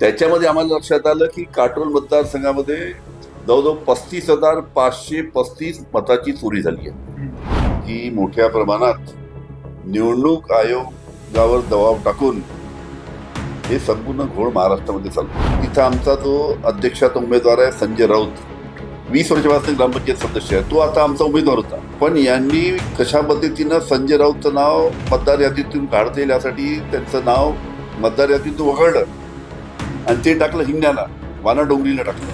त्याच्यामध्ये आम्हाला लक्षात आलं की काटोल मतदारसंघामध्ये जवळजवळ पस्तीस हजार पाचशे पस्तीस मताची चोरी झाली आहे. की मोठ्या प्रमाणात निवडणूक आयोगावर दबाव टाकून हे संपूर्ण घोळ महाराष्ट्रामध्ये चालतो तिथं आमचा जो अध्यक्षाचा उमेदवार आहे संजय राऊत वीस वर्षापासून ग्रामपंचायत सदस्य आहे. तो आता आमचा उमेदवार होता. पण यांनी कशा पद्धतीनं संजय राऊतचं नाव मतदार यादीतून काढता येईल यासाठी त्यांचं नाव मतदार यादीतून वगळलं आणि ते टाकलं हिंगण्याला वाना डोंगरीला टाकलं.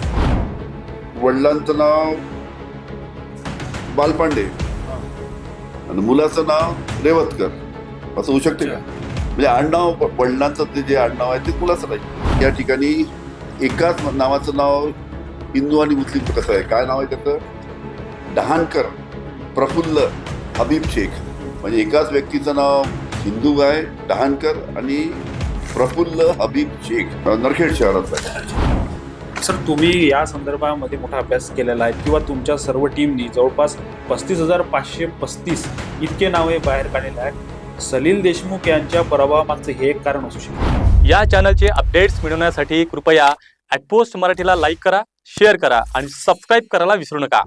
वडिलांचं नाव बालपांडे. आणि मुलाचं नाव रेवतकर. असं होऊ शकते का? म्हणजे आडनाव वडिलांचं ते जे आडनाव आहे ते मुलाचं नाही. या ठिकाणी एकाच नावाचं नाव हिंदू आणि मुस्लिमचं कसं आहे? काय नाव आहे त्याचं? डहाणकर प्रफुल्ल हबीब शेख. म्हणजे एकाच व्यक्तीचं नाव हिंदू आहे डहाणकर आणि प्रफुल्ल हबीब शेख नरखेड शहराचं आहे सर तुम्ही या संदर्भामध्ये मोठा अभ्यास केलेला आहे किंवा तुमच्या सर्व टीमनी जवळपास पस्तीस हजार पाचशे पस्तीस इतके नावे बाहेर काढलेले आहेत. सलील देशमुख यांच्या पराभवामागचं हे एक कारण असू शकतं. या चॅनलचे अपडेट्स मिळवण्यासाठी कृपया ॲटपोस्ट मराठीला लाईक करा शेअर करा आणि सबस्क्राईब करायला विसरू नका.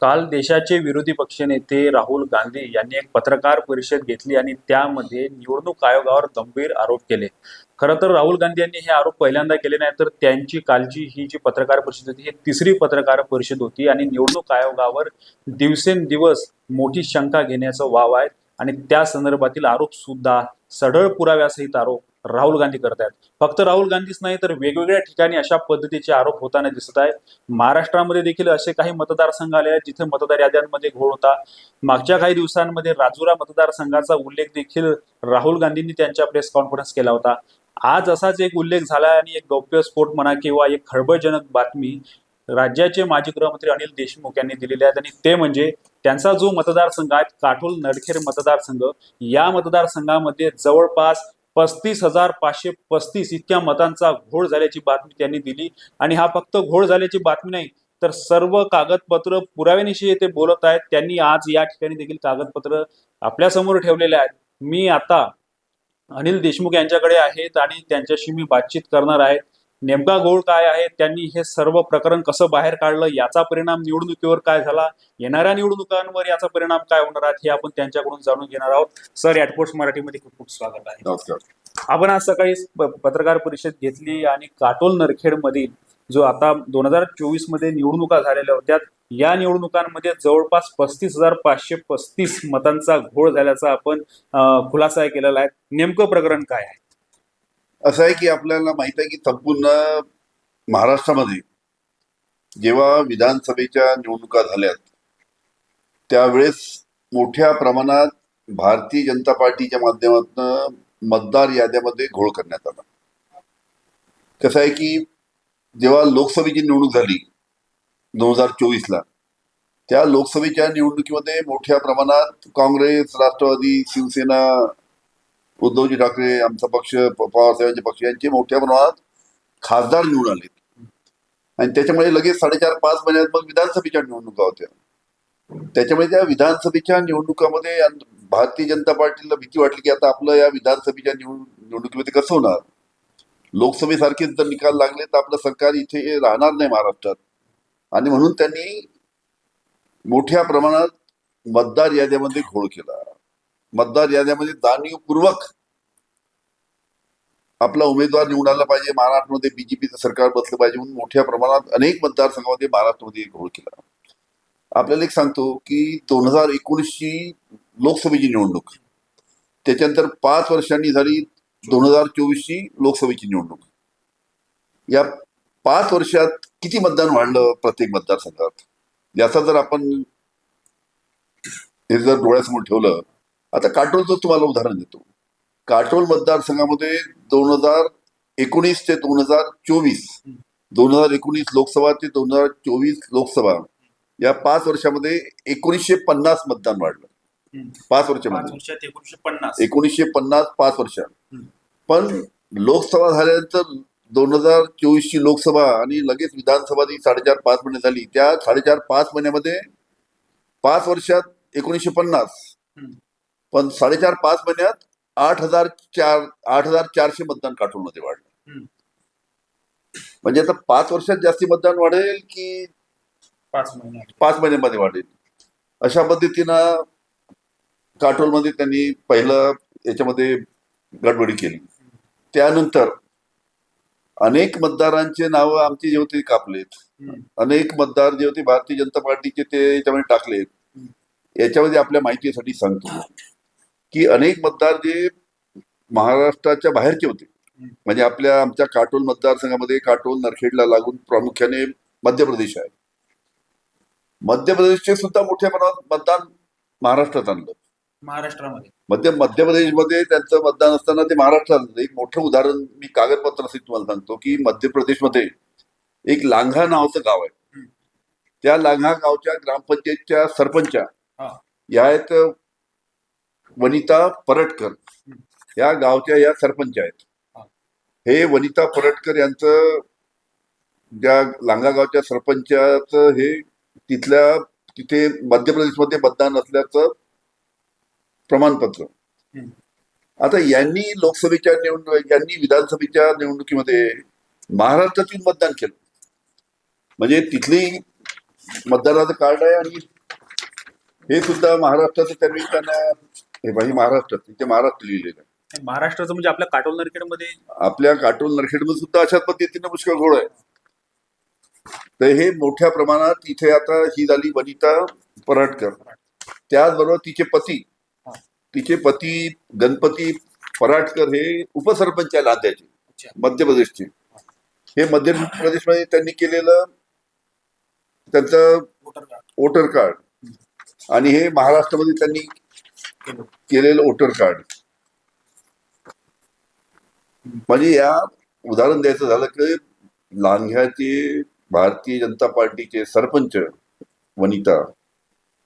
काल देशाचे विरोधी पक्षनेते राहुल गांधी यांनी एक पत्रकार परिषद घेतली आणि त्यामध्ये निवडणूक आयोगावर गंभीर आरोप केले. खरं तर राहुल गांधी यांनी हे आरोप पहिल्यांदा केले नाही तर त्यांची कालची ही जी पत्रकार परिषद होती ही तिसरी पत्रकार परिषद होती आणि निवडणूक आयोगावर दिवसेंदिवस मोठी शंका घेण्याचा वाव आहे. आणि त्या संदर्भातील आरोप सुद्धा सढळ पुराव्यासहित आरोप राहुल गांधी करत आहेत फक्त राहुल गांधीच नाही तर वेगवेगळ्या ठिकाणी अशा पद्धतीचे आरोप होताना दिसत आहेत. महाराष्ट्रामध्ये देखील असे काही मतदारसंघ आले आहेत जिथे मतदार याद्यांमध्ये घोळ होता. मागच्या काही दिवसांमध्ये राजुरा मतदारसंघाचा उल्लेख देखील राहुल गांधींनी त्यांच्या प्रेस कॉन्फरन्स केला होता. आज असाच एक उल्लेख झाला आणि एक गौप्यस्फोट म्हणा किंवा एक खळबळजनक बातमी राज्याचे माजी गृहमंत्री अनिल देशमुख यांनी दिलेले आहेत आणि ते म्हणजे त्यांचा जो मतदारसंघ आहे काटोल नडखेर मतदारसंघ. या मतदारसंघामध्ये जवळपास पस्तीस हजार पाचशे पस्तीस इतक्या मतांचा घोळ झाल्याची बातमी त्यांनी दिली. आणि हा फक्त घोळ झाल्याची बातमी नाही तर सर्व कागदपत्र पुराव्यानिशी ते बोलत आहेत. त्यांनी आज या ठिकाणी देखील कागदपत्र आपल्यासमोर ठेवलेले आहेत. मी आता अनिल देशमुख यांच्याकडे आहेत आणि त्यांच्याशी मी बातचीत करणार आहे. नेमका गोळ काय आहे त्यांनी हे सर्व प्रकरण कसं बाहेर काढलं याचा परिणाम निवडणुकीवर काय झाला येणाऱ्या निवडणुकांवर याचा परिणाम काय होणार आहे हे आपण त्यांच्याकडून जाणून घेणार आहोत. सर ॲटपोस्ट मराठीमध्ये खूप खूप स्वागत आहे. आपण आज सकाळी पत्रकार परिषद घेतली आणि काटोल नरखेड मधील जो आता दोन हजार चोवीसमध्ये निवडणुका झालेल्या होत्या या निवडणुकांमध्ये जवळपास पस्तीस हजार पाचशे पस्तीस मतांचा घोळ झाल्याचा आपण खुलासा केलेला आहे. नेमकं प्रकरण काय आहे? असं आहे की आपल्याला माहीत आहे की संपूर्ण महाराष्ट्रामध्ये जेव्हा विधानसभेच्या निवडणुका झाल्यात त्यावेळेस मोठ्या प्रमाणात भारतीय जनता पार्टीच्या माध्यमातून मतदार याद्यामध्ये घोळ करण्यात आला. कसं आहे की जेव्हा लोकसभेची निवडणूक झाली दोन हजार चोवीसला त्या लोकसभेच्या निवडणुकीमध्ये मोठ्या प्रमाणात काँग्रेस राष्ट्रवादी शिवसेना उद्धवजी ठाकरे आमचा पक्ष पवारसाहेबांचे पक्ष यांचे मोठ्या प्रमाणात खासदार निवडून आले. आणि त्याच्यामुळे लगेच साडेचार पाच महिन्यात मग विधानसभेच्या निवडणुका होत्या. त्याच्यामुळे त्या विधानसभेच्या निवडणुकामध्ये भारतीय जनता पार्टीला भीती वाटली की आता आपलं या विधानसभेच्या निवडणुकीमध्ये कसं होणार? लोकसभेसारखेच जर निकाल लागले तर आपलं सरकार इथे राहणार नाही महाराष्ट्रात. आणि म्हणून त्यांनी मोठ्या प्रमाणात मतदार याद्यामध्ये घोळ केला. मतदार याद्यामध्ये जाणीवपूर्वक आपला उमेदवार निवडायला पाहिजे. महाराष्ट्रामध्ये बीजेपीचं सरकार बसलं पाहिजे म्हणून मोठ्या प्रमाणात अनेक मतदारसंघामध्ये महाराष्ट्रामध्ये घोळ केला. आपल्याला एक सांगतो की दोन हजार एकोणीसची लोकसभेची निवडणूक त्याच्यानंतर पाच वर्षांनी झाली दोन हजार चोवीसची लोकसभेची निवडणूक. या पाच वर्षात किती मतदान वाढलं प्रत्येक मतदारसंघात? याचा जर आपण हे जर डोळ्यासमोर ठेवलं आता काटोलचं तुम्हाला उदाहरण देतो काटोल मतदारसंघामध्ये दोन हजार एकोणीस ते दोन हजार चोवीस दोन हजार एकोणीस लोकसभा ते दोन हजार चोवीस लोकसभा या पाच वर्षामध्ये एकोणीसशे पन्नास मतदान वाढलं. पाच पाच वर्षामध्ये एकोणीसशे पन्नास एकोणीसशे पन्नास पाच वर्षात हम्म. पण लोकसभा झाल्यानंतर दोन हजार चोवीसची लोकसभा आणि लगेच विधानसभा जी साडेचार पाच महिने झाली त्या साडेचार पाच महिन्यामध्ये पाच वर्षात एकोणीसशे पन्नास. पण साडेचार पाच महिन्यात आठ हजार चार आठ हजार चारशे मतदान काटोलमध्ये वाढलं. म्हणजे आता पाच वर्षात जास्ती मतदान वाढेल की पाच महिने पाच महिन्यामध्ये वाढेल? अशा पद्धतीनं काटोलमध्ये त्यांनी पहिलं याच्यामध्ये गडबडी केली. त्यानंतर अनेक मतदारांचे नावं आमचे जे होते कापलेत. अनेक मतदार जे होते भारतीय जनता पार्टीचे ते याच्यामध्ये टाकलेत. याच्यामध्ये आपल्या माहितीसाठी सांगतो. की अनेक मतदार जे महाराष्ट्राच्या बाहेरचे होते म्हणजे आपल्या आमच्या काटोल मतदारसंघामध्ये काटोल नरखेडला लागून प्रामुख्याने मध्य प्रदेश आहे मध्य प्रदेशचे सुद्धा मोठ्या प्रमाणात मतदान महाराष्ट्रात आणलं महाराष्ट्रामध्ये मध्य मध्य प्रदेशमध्ये त्यांचं मतदान असताना ते महाराष्ट्रात. एक मोठं उदाहरण मी कागदपत्रासहित तुम्हाला सांगतो की मध्य प्रदेशमध्ये एक लांघा नावाचं गाव आहे. त्या लांघा गावच्या ग्रामपंचायतच्या सरपंचा. या आहेत वनिता परटकर या गावच्या या सरपंच आहेत हा. वनिता परटकर यांचं ज्या लांघा गावच्या सरपंचाचं हे तिथल्या तिथे मध्य प्रदेशमध्ये मतदान असल्याचं प्रमाणपत्र. आता यांनी लोकसभेच्या निवडणूक यांनी विधानसभेच्या निवडणुकीमध्ये महाराष्ट्रातील मतदान केलं म्हणजे तिथली मतदानाचं कार्ड आहे आणि हे सुद्धा महाराष्ट्राचं त्यांनी त्यांना हे बाई महाराष्ट्रात तिथे महाराष्ट्र लिहिलेलं आहे महाराष्ट्राचं म्हणजे आपल्या काटोल नरखेडमध्ये आपल्या काटोल नरखेडमध्ये सुद्धा अशाच पद्धतीनं पुष्कळ घोळ आहे तर हे मोठ्या प्रमाणात इथे आता ही झाली वनिता पराटकर त्याचबरोबर तिचे पती. तिचे पती गणपती पराटकर हे उपसरपंच आहे लाद्याचे अच्छा. मध्य प्रदेशचे हे मध्य प्रदेशमध्ये त्यांनी केलेलं त्यांचं वोटर कार्ड आणि हे महाराष्ट्रामध्ये त्यांनी. केलेलं वोटर कार्ड. म्हणजे या उदाहरण द्यायचं झालं की लांघ्याचे भारतीय जनता पार्टीचे सरपंच वनिता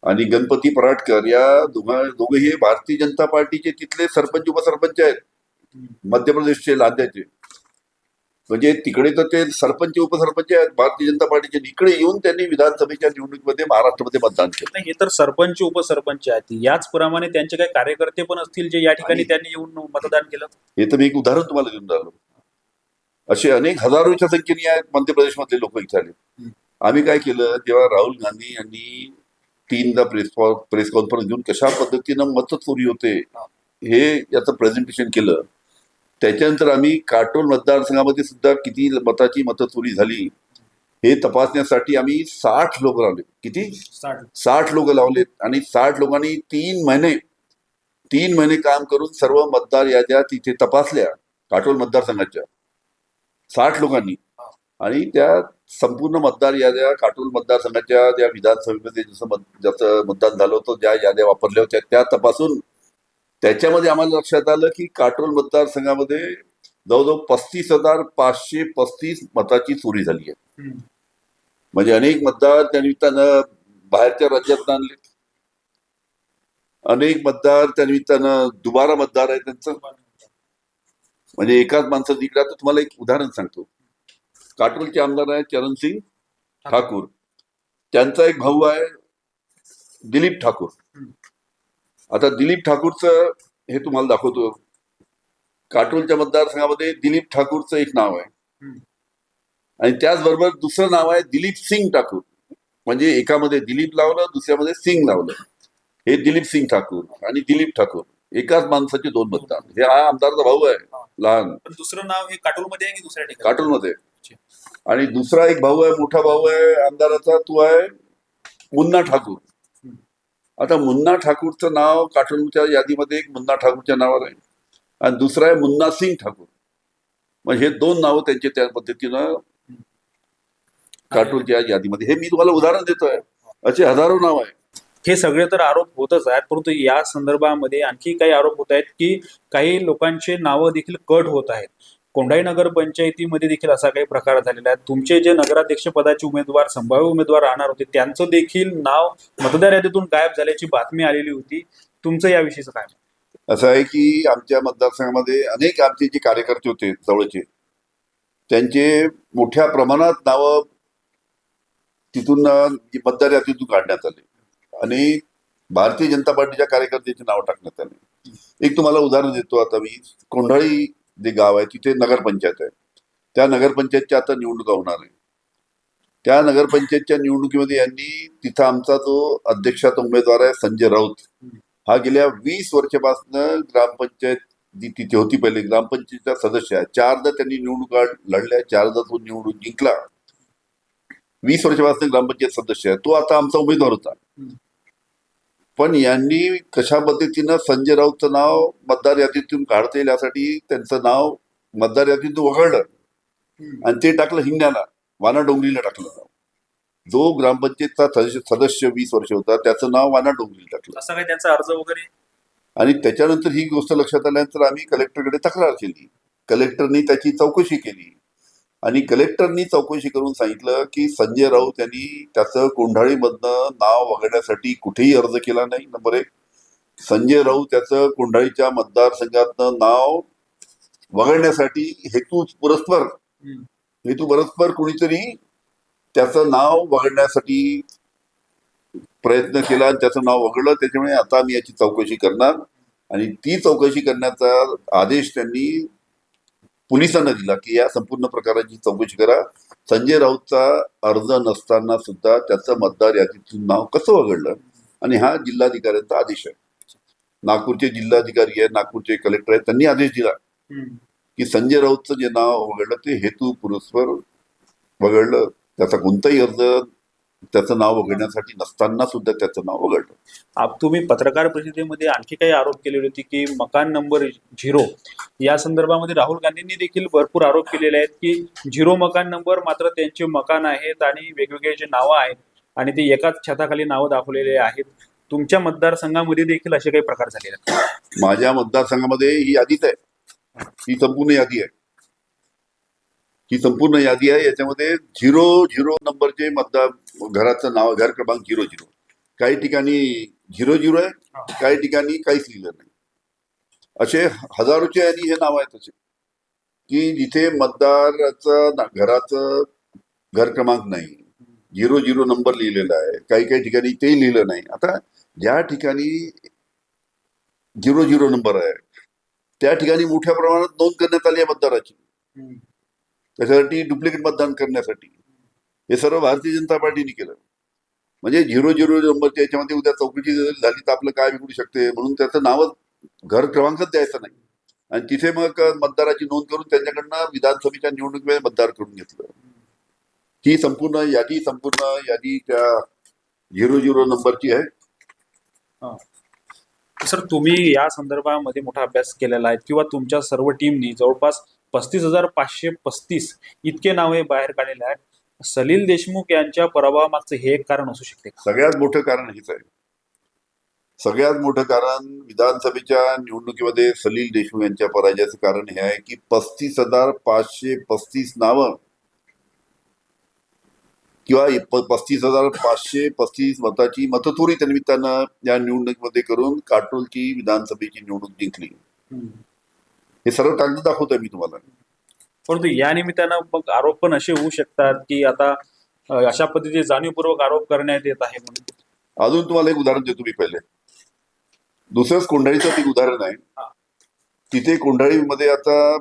आणि गणपती पराटकर या दोघा दोघेही हे भारतीय जनता पार्टीचे तिथले सरपंच उपसरपंच आहेत. मध्य प्रदेशचे लाद्याचे. म्हणजे तिकडे तर ते सरपंच उपसरपंच आहेत. भारतीय जनता पार्टीचे इकडे येऊन त्यांनी विधानसभेच्या निवडणुकीमध्ये महाराष्ट्रामध्ये मतदान केलं. हे तर सरपंच उपसरपंच आहेत. याचप्रमाणे त्यांचे काही कार्यकर्ते पण असतील जे या ठिकाणी त्यांनी येऊन मतदान केलं? हे तर मी एक उदाहरण तुम्हाला देऊन राहिलो असे अनेक हजारोच्या संख्येने आहेत मध्य प्रदेशमधले लोक इथे आले. आम्ही काय केलं जेव्हा राहुल गांधी यांनी तीनदा प्रेस प्रेस कॉन्फरन्स घेऊन कशा पद्धतीनं मत चोरी होते हे. याचं प्रेझेंटेशन केलं. त्याच्यानंतर आम्ही काटोल मतदारसंघामध्ये सुद्धा किती मताची मतचोरी झाली हे तपासण्यासाठी आम्ही साठ लोक लावले. किती? साठ. लोक लावलेत. आणि साठ लोकांनी तीन महिने तीन महिने काम करून सर्व मतदार याद्या तिथे तपासल्या काटोल मतदारसंघाच्या साठ लोकांनी. आणि त्या संपूर्ण मतदार याद्या काटोल मतदारसंघाच्या ज्या विधानसभेमध्ये जसं मत ज्याचं मतदान झालं होतं ज्या याद्या वापरल्या होत्या त्या तपासून त्याच्यामध्ये आम्हाला लक्षात आलं की काटोल मतदारसंघामध्ये जवळजवळ पस्तीस हजार पाचशे पस्तीस मताची चोरी झाली आहे. म्हणजे अनेक मतदार त्या निमित्तानं बाहेरच्या राज्यात आणले. अनेक मतदार त्या निमित्तानं दुबारा मतदार आहे त्यांचं. म्हणजे एकाच माणसं जिंकला तर तुम्हाला एक उदाहरण सांगतो. काटोलचे आमदार आहे चरणसिंग ठाकूर. त्यांचा एक भाऊ आहे दिलीप ठाकूर. आता दिलीप ठाकूरचं हे तुम्हाला दाखवतो. काटोलच्या मतदारसंघामध्ये दिलीप ठाकूरचं एक नाव आहे. आणि त्याचबरोबर दुसरं नाव आहे दिलीप सिंग ठाकूर. म्हणजे एकामध्ये दिलीप लावलं दुसऱ्यामध्ये सिंग लावलं. हे दिलीप सिंग ठाकूर आणि दिलीप ठाकूर. एकाच माणसाचे दोन मतदार हे हा आमदारचा भाऊ आहे लहान. पण दुसरं नाव हे काटोलमध्ये आहे की दुसऱ्या ठिकाणी? काटोलमध्ये. आणि दुसरा एक भाऊ आहे मोठा भाऊ आहे आमदाराचा तो आहे मुन्ना ठाकूर. आता मुन्ना ठाकूरचं नाव काटोलच्या यादीमध्ये एक मुन्ना ठाकूरच्या नावावर आहे. आणि दुसरा आहे मुन्ना सिंग ठाकूर. मग हे दोन नावं त्यांचे त्या पद्धतीनं काटोलच्या यादीमध्ये. हे मी तुम्हाला उदाहरण देतोय. असे हजारो नाव आहे. हे सगळे तर आरोप होतच आहेत परंतु या संदर्भामध्ये आणखी काही आरोप होत आहेत की काही लोकांचे नावं देखील कट होत आहेत. कोंढाई नगर पंचायतीमध्ये देखील असा काही प्रकार झालेला आहे. तुमचे जे नगराध्यक्ष पदाचे उमेदवार संभाव्य उमेदवार राहणार होते त्यांचं देखील नाव मतदार यादीतून गायब झाल्याची बातमी आलेली होती. तुमचं याविषयीचं काय असं आहे की आमच्या मतदारसंघामध्ये अनेक आमचे जे कार्यकर्ते होते जवळचे त्यांचे मोठ्या प्रमाणात नावं तिथून मतदार यादीतून काढण्यात आले. आणि भारतीय जनता पार्टीच्या कार्यकर्त्याचे नाव टाकण्यात आले. एक तुम्हाला उदाहरण देतो आता मी. कोंढाळी जे गाव आहे तिथे नगरपंचायत आहे. त्या नगरपंचायतच्या आता निवडणुका होणार आहे. त्या नगरपंचायतच्या निवडणुकीमध्ये यांनी तिथं आमचा जो अध्यक्षाचा उमेदवार आहे संजय राऊत हा गेल्या वीस वर्षापासून ग्रामपंचायत जी तिथे होती पहिले ग्रामपंचायतचा सदस्य आहे. चारदा त्यांनी निवडणुका लढल्या चारदा तो निवडून जिंकला. वीस वर्षापासून ग्रामपंचायत सदस्य आहे. तो आता आमचा उमेदवार होता. पण यांनी कशा पद्धतीनं संजय राऊतचं नाव मतदार यादीतून काढता येईल यासाठी त्यांचं नाव मतदार यादीतून वगळलं आणि ते टाकलं हिंगण्याला वाना डोंगरीला टाकलं नाव. जो ग्रामपंचायतचा सदस्य सदस्य वीस वर्ष होता त्याचं नाव वाना डोंगरीला टाकलं. असं काही त्यांचा अर्ज वगैरे? आणि त्याच्यानंतर ही गोष्ट लक्षात आल्यानंतर आम्ही कलेक्टरकडे तक्रार केली. कलेक्टरनी त्याची चौकशी केली. आणि कलेक्टरनी चौकशी करून सांगितलं की संजय राऊत यांनी त्याचं कोंढाळीमधनं नाव वगळण्यासाठी कुठेही अर्ज केला नाही. नंबर एक संजय राऊत त्याचं कोंढाळीच्या मतदारसंघातनं नाव वगळण्यासाठी हेतू परस्पर हेतू परस्पर कोणीतरी त्याचं नाव वगळण्यासाठी प्रयत्न केला आणि त्याचं नाव वगळलं. त्याच्यामुळे आता आम्ही याची चौकशी करणार. आणि ती चौकशी करण्याचा आदेश त्यांनी पोलिसांना दिला की या संपूर्ण प्रकाराची चौकशी करा. संजय राऊतचा अर्ज नसताना सुद्धा त्याचं मतदार यादीतून नाव कसं वगळलं? आणि हा जिल्हाधिकाऱ्यांचा आदेश आहे. नागपूरचे जिल्हाधिकारी आहे नागपूरचे कलेक्टर आहेत त्यांनी आदेश दिला की संजय राऊतचं जे नाव वगळलं ते हेतू पुरस्पर वगळलं. त्याचा कोणताही अर्ज त्याचं नाव वगळण्यासाठी नसताना सुद्धा त्याचं नाव वगळलं. आप तुम्ही पत्रकार परिषदेमध्ये आणखी काही आरोप केलेले होते की मकान नंबर झिरो या संदर्भामध्ये राहुल गांधींनी देखील भरपूर आरोप केलेले आहेत की झिरो मकान नंबर मात्र त्यांचे मकान आहेत आणि वेगवेगळे जे नावं आहेत आणि ते एकाच छताखाली नावं दाखवलेले आहेत. तुमच्या मतदारसंघामध्ये देखील असे काही प्रकार झालेले आहेत? माझ्या मतदारसंघामध्ये ही यादीच आहे. ही संपूर्ण यादी आहे. ही संपूर्ण यादी आहे. याच्यामध्ये झिरो झिरो नंबरचे मतदार घराचं नाव घर क्रमांक झिरो झिरो. काही ठिकाणी झिरो झिरो आहे. काही ठिकाणी काहीच लिहिलं नाही. असे हजारोच्या यादी हे नाव आहेत असे की जिथे मतदाराचं घराचं घर क्रमांक नाही. झिरो झिरो नंबर लिहिलेला आहे. काही काही ठिकाणी ते लिहिलं नाही. आता ज्या ठिकाणी झिरो झिरो नंबर आहे त्या ठिकाणी मोठ्या प्रमाणात नोंद करण्यात आली आहे मतदाराची. त्याच्यासाठी डुप्लिकेट मतदान करण्यासाठी. हे सर्व भारतीय जनता पार्टीने केलं. म्हणजे झिरो झिरो नंबरच्या याच्यामध्ये उद्या चौकशी जर झाली तर आपलं काय बिघडू शकते? म्हणून त्याचं नावच घर क्रमांकच द्यायचं नाही. आणि तिथे मग मतदाराची नोंद करून त्यांच्याकडनं विधानसभेच्या निवडणुकीमध्ये मतदार करून घेतलं. ही संपूर्ण यादी संपूर्ण यादी त्या झिरो झिरो नंबरची आहे. सर तुम्ही या संदर्भामध्ये मोठा अभ्यास केलेला आहे किंवा तुमच्या सर्व टीमनी जवळपास पस्तीस हजार पाचशे पस्तीस इतके नावे बाहेर काढलेले आहेत. सलील देशमुख यांच्या पराभवामागचं हे एक कारण असू शकते सगळ्यात मोठं कारण हेच आहे. सगळ्यात मोठं कारण विधानसभेच्या निवडणुकीमध्ये सलील देशमुख यांच्या पराजयाचं कारण हे आहे की पस्तीस हजार पाचशे पस्तीस नावं किंवा पस्तीस हजार पाचशे पस्तीस मताची मतचोरी त्या निमित्तानं या निवडणुकीमध्ये करून काटोलची विधानसभेची निवडणूक जिंकली. हे सर्व कागद दाखवतोय मी तुम्हाला. परंतु या निमित्तानं मग आरोप पण असे होऊ शकतात की आता अशा पद्धतीचे जाणीवपूर्वक आरोप करण्यात येत आहे म्हणून. अजून तुम्हाला एक उदाहरण देतो मी पहिले. दुसरंच कोंढाळीचं एक उदाहरण आहे. तिथे कोंढाळीमध्ये आता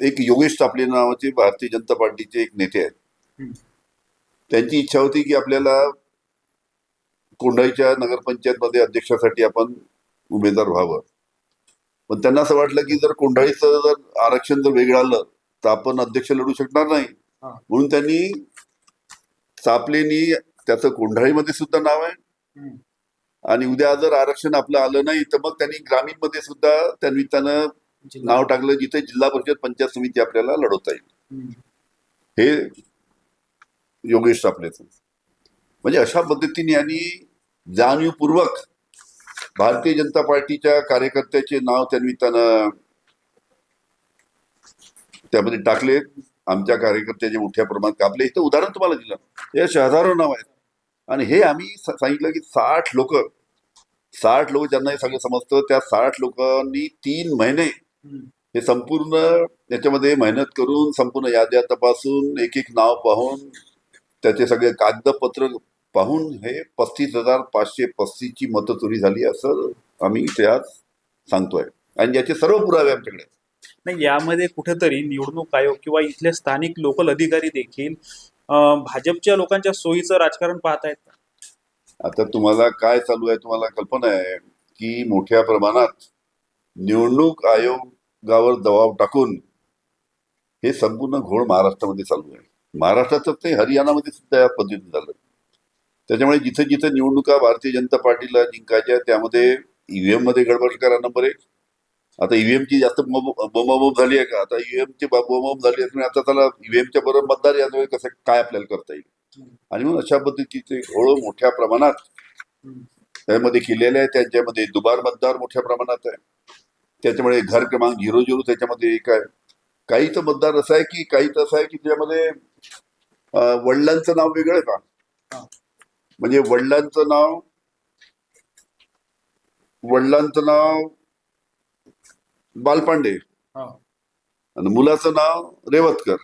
एक योगेश टापले नावाचे भारतीय जनता पार्टीचे एक नेते आहेत. त्यांची इच्छा होती की आपल्याला कोंढाळीच्या नगरपंचायतमध्ये अध्यक्षासाठी आपण उमेदवार व्हावं. पण त्यांना असं वाटलं की जर कोंढाळीचं जर आरक्षण जर वेगळं आलं तर आपण अध्यक्ष लढू शकणार नाही. म्हणून त्यांनी चापलेनी त्याचं कोंढाळीमध्ये सुद्धा नाव आहे. आणि उद्या जर आरक्षण आपलं आलं नाही तर मग त्यांनी ग्रामीणमध्ये सुद्धा त्या निमित्तानं नाव टाकलं जिथे जिल्हा परिषद पंचायत समिती आपल्याला लढवता येईल. हे योगेश टापलेचं म्हणजे अशा पद्धतीने यांनी जाणीवपूर्वक भारतीय जनता पार्टीच्या कार्यकर्त्याचे नाव त्या निमित्तानं त्यामध्ये टाकले. आमच्या कार्यकर्त्याचे मोठ्या प्रमाणात कापले. इथं उदाहरण तुम्हाला दिलं. हे असे हजारो नाव आहेत आणि हे आम्ही सांगितलं की साठ लोक साठ लोक ज्यांना हे सगळं समजतं त्या साठ लोकांनी तीन महिने हे संपूर्ण याच्यामध्ये मेहनत करून संपूर्ण याद्या तपासून एक एक नाव पाहून त्याचे सगळे कागदपत्र पाहून हे पस्तीस हजार पाचशे पस्तीसची मतचोरी झाली असं आम्ही इथे आज सांगतोय आणि याचे सर्व पुरावे आमच्याकडे आहेत. नाही यामध्ये कुठेतरी निवडणूक आयोग किंवा इथले स्थानिक लोकल अधिकारी देखील भाजपच्या लोकांच्या सोयीचं राजकारण पाहतायत का? आता तुम्हाला काय चालू आहे तुम्हाला कल्पना आहे की मोठ्या प्रमाणात निवडणूक आयोगावर दबाव टाकून हे संपूर्ण घोळ महाराष्ट्रामध्ये चालू आहे महाराष्ट्रातच नाही हरियाणामध्ये सुद्धा या पद्धतीने झालं त्याच्यामुळे जिथे जिथे निवडणुका भारतीय जनता पार्टीला जिंकायच्या त्यामध्ये ईव्हीएममध्ये गडबड करा नंबर एक. आता ईव्हीएमची जास्त बोंबाबोंब झाली आहे का? आता ईव्हीएमची बोंबाबोंब झाली आहे आता त्याला ईव्हीएमच्या बरोबर मतदार याद्वारे कसं काय आपल्याला करता येईल? आणि मग अशा पद्धतीचे घोळ मोठ्या प्रमाणात त्यामध्ये केलेले आहे त्यांच्यामध्ये दुबार मतदार मोठ्या प्रमाणात आहे. त्याच्यामुळे घर क्रमांक झिरो झिरो त्याच्यामध्ये एक आहे. काही तर मतदार असं आहे की काही तर असं आहे की त्यामध्ये वडिलांचं नाव वेगळं आहे का? म्हणजे वडिलांचं नाव वडिलांचं नाव बालपांडे. आणि मुलाचं नाव रेवतकर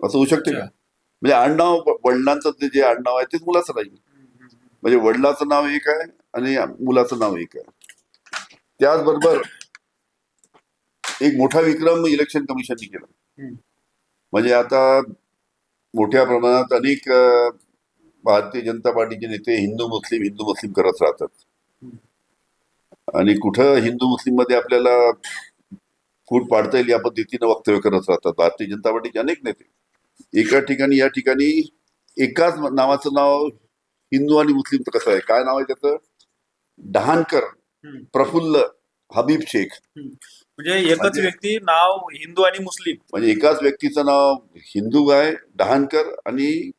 असं होऊ शकते का. म्हणजे आडनाव वडिलांचं ते जे आडनाव आहे तेच मुलाचं नाही म्हणजे वडिलाचं नाव एक आहे आणि मुलाचं नाव एक आहे त्याचबरोबर एक मोठा विक्रम इलेक्शन कमिशनने केला. म्हणजे आता मोठ्या प्रमाणात अनेक भारतीय जनता पार्टीचे नेते हिंदू मुस्लिम हिंदू मुस्लिम करत राहतात. आणि कुठं हिंदू मुस्लिममध्ये आपल्याला फूट पाडता येईल या पद्धतीनं वक्तव्य करत राहतात. भारतीय जनता पार्टीचे अनेक नेते. एका ठिकाणी या ठिकाणी एकाच नावाचं नाव हिंदू आणि मुस्लिमचं कसं आहे? काय नाव आहे त्याचं? डहाणकर. प्रफुल्ल हबीब शेख. म्हणजे एकच म्हणजे- व्यक्ती नाव हिंदू आणि मुस्लिम. म्हणजे एकाच व्यक्तीचं नाव हिंदू आहे डहाणकर आणि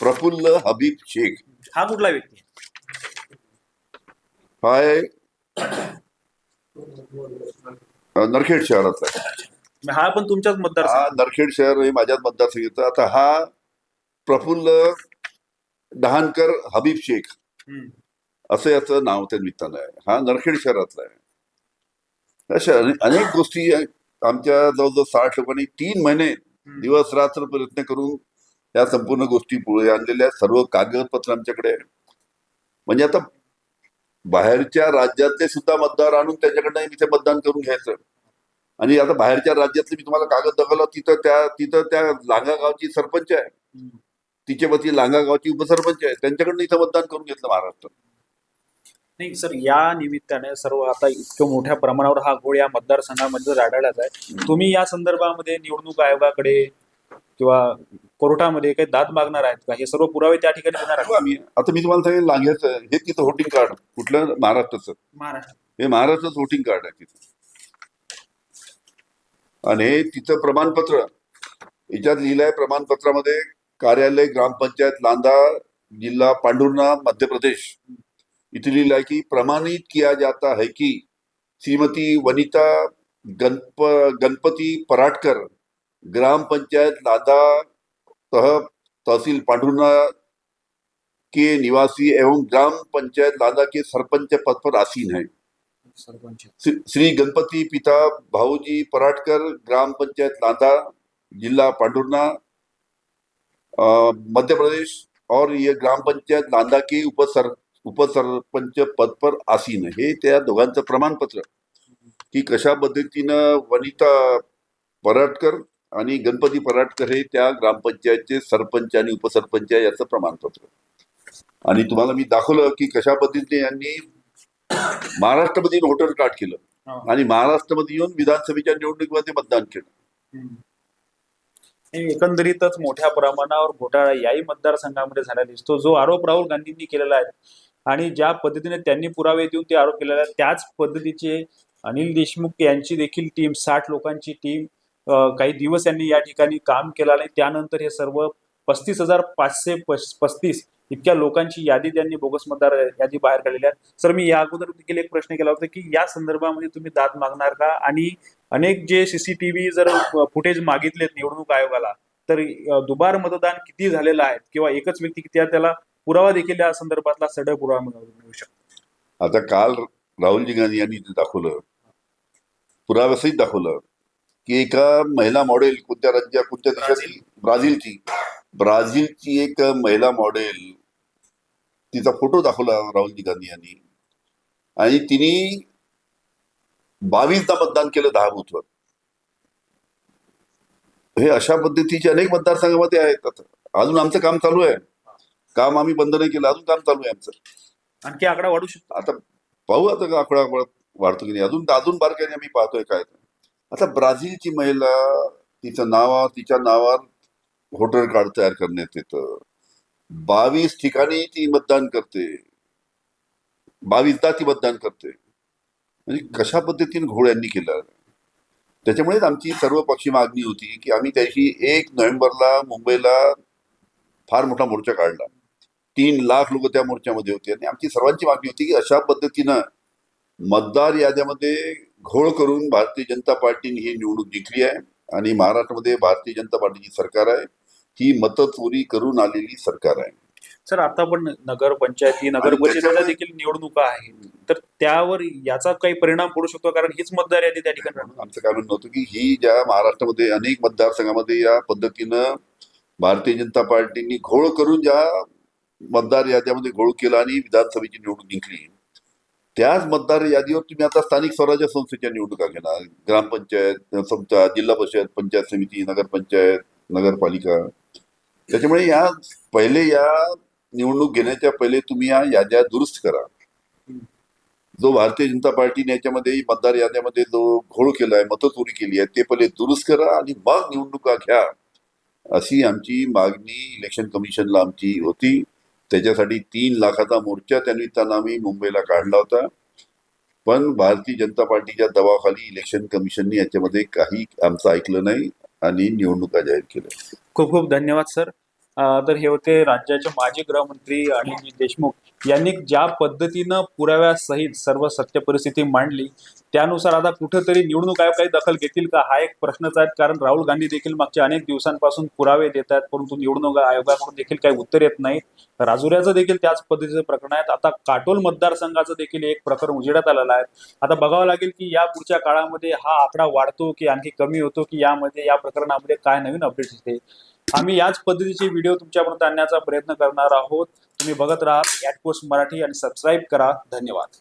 प्रफुल्ल हबीब शेख. हा कुठला व्यक्ती? आहे? हा आहे नरखेड शहरातला. हा पण तुमच्याच मतदार हा नरखेड शहर हे माझ्याच मतदारसंघाचं. आता हा प्रफुल्ल डहाणकर हबीब शेख. असं याचं नाव त्या निमित्तानं आहे. हा नरखेड शहरातला आहे. अशा अने- अनेक गोष्टी. आमच्या जवळजवळ साठ लोकांनी तीन महिने दिवस रात्र प्रयत्न करून या संपूर्ण गोष्टी पुढे आणलेल्या सर्व कागदपत्र आमच्याकडे म्हणजे आता बाहेरच्या राज्यातले सुद्धा मतदार आणून त्याच्याकडनं इथे मतदान करून घ्यायचं. आणि आता बाहेरच्या राज्यातले मी तुम्हाला कागद दाखवला तिथं त्या तिथं त्या लांगा गावची सरपंच आहे. तिच्या वती लांगा गावची उपसरपंच आहे. त्यांच्याकडनं इथं मतदान करून घेतलं महाराष्ट्र. नाही सर या निमित्ताने सर्व आता इतकं मोठ्या प्रमाणावर हा घोळ या मतदारसंघामध्ये आढळलाच आहे तुम्ही या संदर्भामध्ये निवडणूक आयोगाकडे किंवा कोर्टामध्ये काही दाद मागणार आहेत का? हे सर्व पुरावे त्या ठिकाणी देणार बघू आहेत आम्ही आता मी तुम्हाला सांगेन लांघ्याचं हे तिथं वोटिंग कार्ड कुठलं? महाराष्ट्राचं. महाराष्ट्र. हे महाराष्ट्राचं वोटिंग कार्ड आहे तिथं. आणि हे तिचं प्रमाणपत्र याच्यात लिहिलंय प्रमाणपत्रामध्ये कार्यालय ग्रामपंचायत लांदा जिल्हा पांडुर्णा मध्य प्रदेश. इथे लिहिलं आहे की प्रमाणित किया जाता है कि श्रीमती वनिता गणप गणपति पराटकर ग्राम पंचायत लादा तह तहसील पांडुर्णा के निवासी एवं ग्राम पंचायत लादा के सरपंच पद पर आसीन है। श्री गणपति पिता भाऊजी पराटकर ग्राम पंचायत लादा जिला पांडुर्ना मध्य प्रदेश और ये ग्राम पंचायत लांदा के उपसर उपसरपंच पद पर आसीन हे। त्या दोघांचं प्रमाणपत्र की कशा पद्धतीनं वनिता पराटकर आणि गणपती पराटकर हे त्या ग्रामपंचायतचे सरपंच आणि उपसरपंच याचं प्रमाणपत्र. आणि तुम्हाला मी दाखवलं की कशा पद्धतीने यांनी महाराष्ट्रामध्ये वोटर कार्ड केलं. हा. आणि महाराष्ट्रामध्ये येऊन विधानसभेच्या निवडणुकीमध्ये मतदान केलं. एकंदरीतच मोठ्या प्रमाणावर घोटाळा याही मतदारसंघामध्ये झालेला दिसतो. जो आरोप राहुल गांधींनी केलेला आहे आणि ज्या पद्धतीने त्यांनी पुरावे देऊन ते आरोप केलेला आहे त्याच पद्धतीचे अनिल देशमुख यांची देखील टीम साठ लोकांची टीम काही दिवस यांनी या ठिकाणी काम केलं आणि त्यानंतर हे सर्व पस्तीस हजार पाचशे पस्तीस इतक्या लोकांची यादी त्यांनी बोगस मतदार यादी बाहेर काढलेली आहे. सर मी या अगोदर देखील एक प्रश्न केला होता की या संदर्भामध्ये तुम्ही दाद मागणार का? आणि अनेक जे सीसीटीव्ही जर फुटेज मागितलेत निवडणूक आयोगाला तर दुबार मतदान किती झालेलं आहे? किंवा एकच व्यक्ती किती त्याला पुरावा देखील या संदर्भातला सडळ पुरावा मिळू शकतो. आता काल राहुलजी गांधी यांनी दाखवलं पुराव्यासहित दाखवलं. की एका महिला मॉडेल कोणत्या राज्या कोणत्या देशाची ब्राझीलची. ब्राझीलची एक महिला मॉडेल तिचा फोटो दाखवला राहुलजी गांधी यांनी. आणि तिने बावीसदा मतदान केलं दहा बूथवर हे अशा पद्धतीचे अनेक मतदारसंघामध्ये आहेत. अजून आमचं काम चालू आहे. काम आम्ही बंद नाही केलं अजून काम चालू आहे आमचं. आणखी आकडा वाढू शकतो. आता पाहू आता आकडा वाढतो की नाही. अजून अजून बारकाईने आम्ही पाहतोय काय. आता ब्राझीलची महिला तिचं नावा तिच्या नावावर व्होटर कार्ड तयार करण्यात येतं. बावीस ठिकाणी ती मतदान करते. बावीसदा ती मतदान करते. म्हणजे कशा पद्धतीने घोड्यांनी केलं? त्याच्यामुळेच आमची सर्व पक्षी मागणी होती की आम्ही त्याशी एक नोव्हेंबरला मुंबईला फार मोठा मोर्चा काढला. तीन लाख लोक त्या मोर्चामध्ये होते. आणि आमची सर्वांची मागणी होती की अशा पद्धतीनं मतदार याद्यामध्ये घोळ करून भारतीय जनता पार्टीने ही निवडणूक जिंकली आहे आणि महाराष्ट्रामध्ये भारतीय जनता पार्टीची सरकार आहे. ही मतं चोरी करून आलेली सरकार आहे. सर आता पण नगर पंचायती नगर देखील निवडणुका आहेत तर त्यावर याचा काही परिणाम पडू शकतो कारण हीच मतदार यादी त्या ठिकाणी. आमचं काय म्हणणं होतं की ही ज्या महाराष्ट्रामध्ये अनेक मतदारसंघामध्ये या पद्धतीनं भारतीय जनता पार्टीने घोळ करून ज्या मतदार याद्यामध्ये घोळ केला आणि विधानसभेची निवडणूक जिंकली. त्याच मतदार यादीवर तुम्ही आता स्थानिक स्वराज्य संस्थेच्या निवडणुका घेणार. ग्रामपंचायत समजा जिल्हा परिषद पंचायत समिती नगरपंचायत नगरपालिका. त्याच्यामुळे या पहिले या निवडणूक घेण्याच्या पहिले तुम्ही या याद्या दुरुस्त करा. जो भारतीय जनता पार्टीने याच्यामध्ये मतदार याद्यामध्ये जो घोळ केला आहे मतचोरी केली आहे ते पहिले दुरुस्त करा आणि मग निवडणुका घ्या. अशी आमची मागणी इलेक्शन कमिशनला आमची होती. त्याच्यासाठी तीन लाखाचा मोर्चा त्यांनी त्यांना आम्ही मुंबईला काढला होता. पण भारतीय जनता पार्टीच्या दबावाखाली इलेक्शन कमिशनने याच्यामध्ये काही आमचं ऐकलं नाही आणि निवडणुका जाहीर केल्या. खूप खूप धन्यवाद सर तर हे होते राज्याचे माजी गृहमंत्री अनिल देशमुख यांनी ज्या पद्धतीनं पुराव्यासहित सर्व सत्य परिस्थिती मांडली त्यानुसार आता कुठेतरी निवडणूक आयोग काही दखल घेतील का? हा एक प्रश्नच आहे कारण राहुल गांधी देखील मागच्या अनेक दिवसांपासून पुरावे देत आहेत. परंतु निवडणूक आयोगाकडून देखील काही उत्तर येत नाही. राजुऱ्याचं देखील त्याच पद्धतीचं प्रकरण आहे आता काटोल मतदारसंघाचं देखील एक प्रकरण उजेडात आलेलं आहे. आता बघावं लागेल की या पुढच्या काळामध्ये हा आकडा वाढतो की आणखी कमी होतो की यामध्ये या प्रकरणामध्ये काय नवीन अपडेट्स येते आम्ही याच पद्धतीचे व्हिडिओ तुमच्यापर्यंत आणण्याचा प्रयत्न करणार आहोत. तुम्ही बघत राहा ॲट पोस्ट मराठी आणि सबस्क्राईब करा. धन्यवाद.